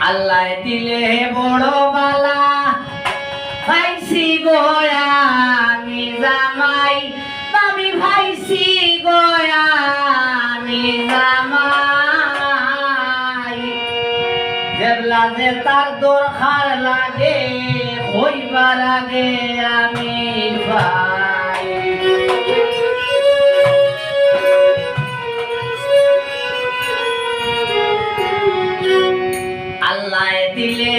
আল্লাহ দিলে বড় বালা। ভাইসি গয়ামি জামাই। আমি ভাইসি গয়ামি জামাই। যেবলা যে তার দরকার লাগে, হইবার আগে আমি ভাই। സമുദായത്തിലെ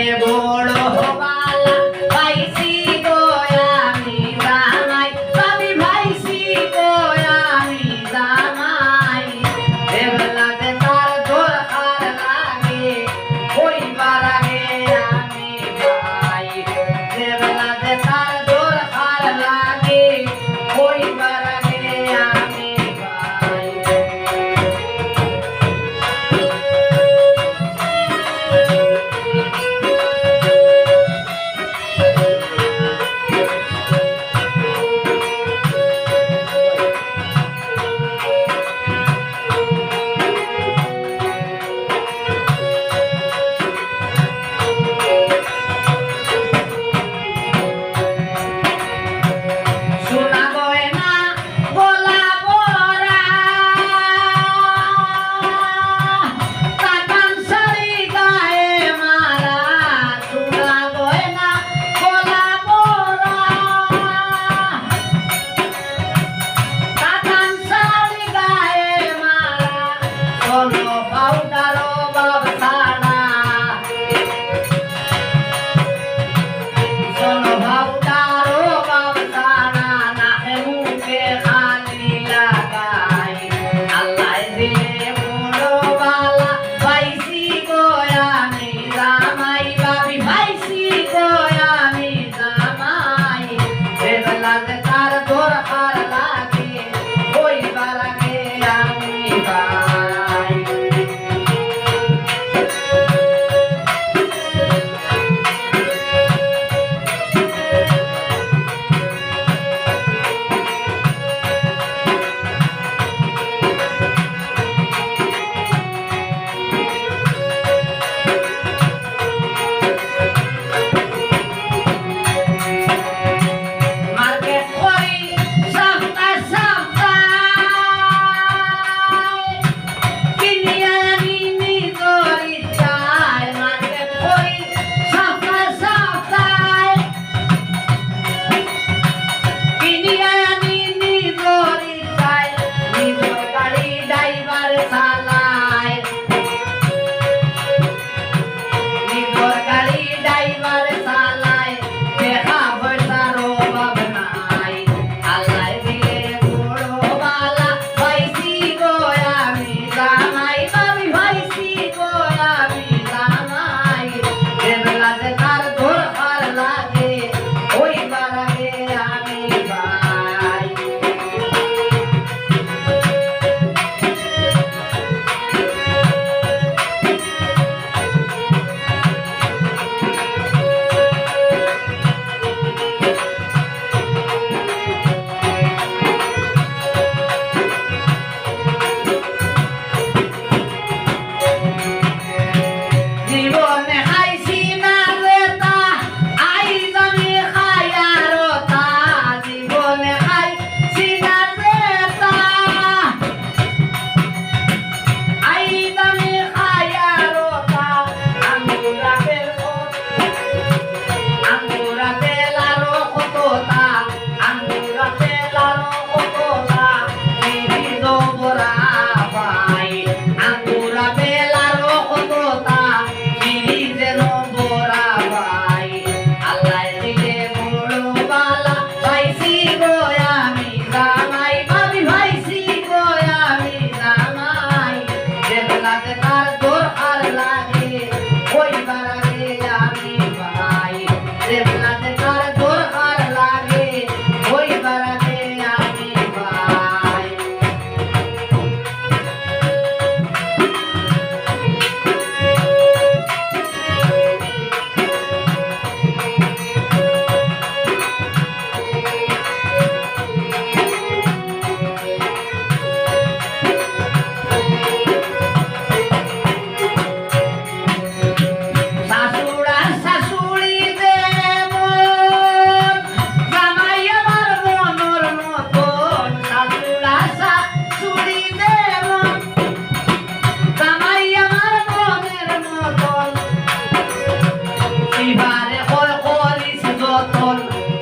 জীবন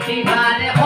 বিধানে